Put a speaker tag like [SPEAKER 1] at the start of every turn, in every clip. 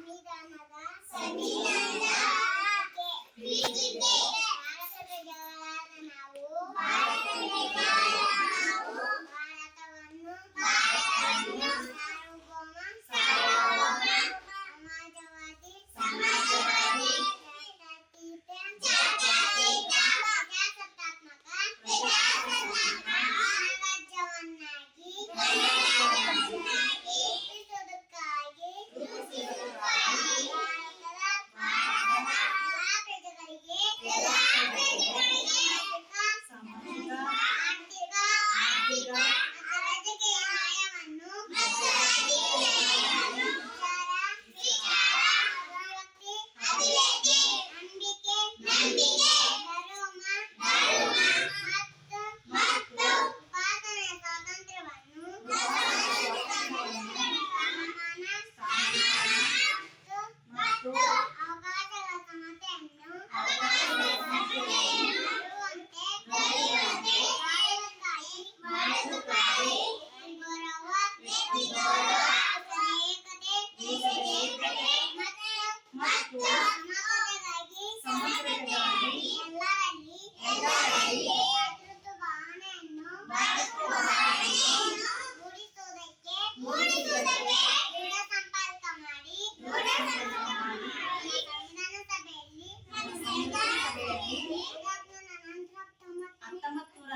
[SPEAKER 1] மீதானதா 你妈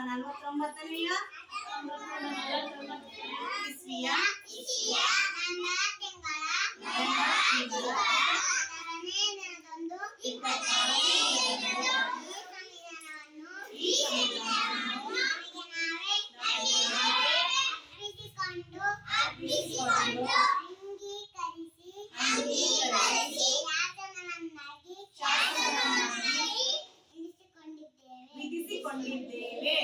[SPEAKER 2] para nuestros materiales.
[SPEAKER 1] ಬಳಸಿಕೊಂಡಿದ್ದೇವೆ